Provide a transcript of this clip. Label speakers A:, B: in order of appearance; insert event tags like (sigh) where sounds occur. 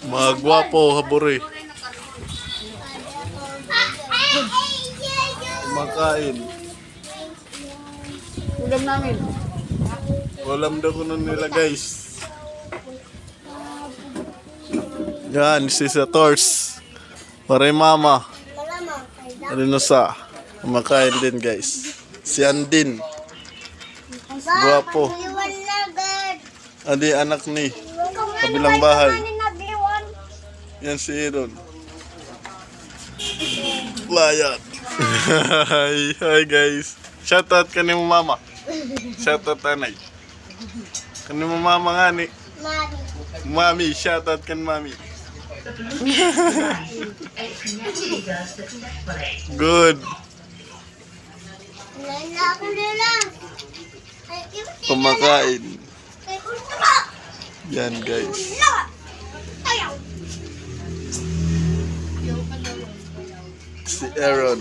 A: Mga gwapo, habore. Makain.
B: Ulam namin.
A: Walam daw ko nun nila guys. Yan, si sa Tors. Pare mama. Ano na sa? Kumakain din guys. Si Andin. Guwapo. Adi anak ni. Kabilang bahay. Yan si Aaron. Layan. (laughs) hi, hi guys. Shoutout ka ni mo mama. Shoutout tanay. Kani mo mama nga ni. Mami, shoutout kan mami. (laughs) Good. Kumakain. Yan guys. Si Aaron.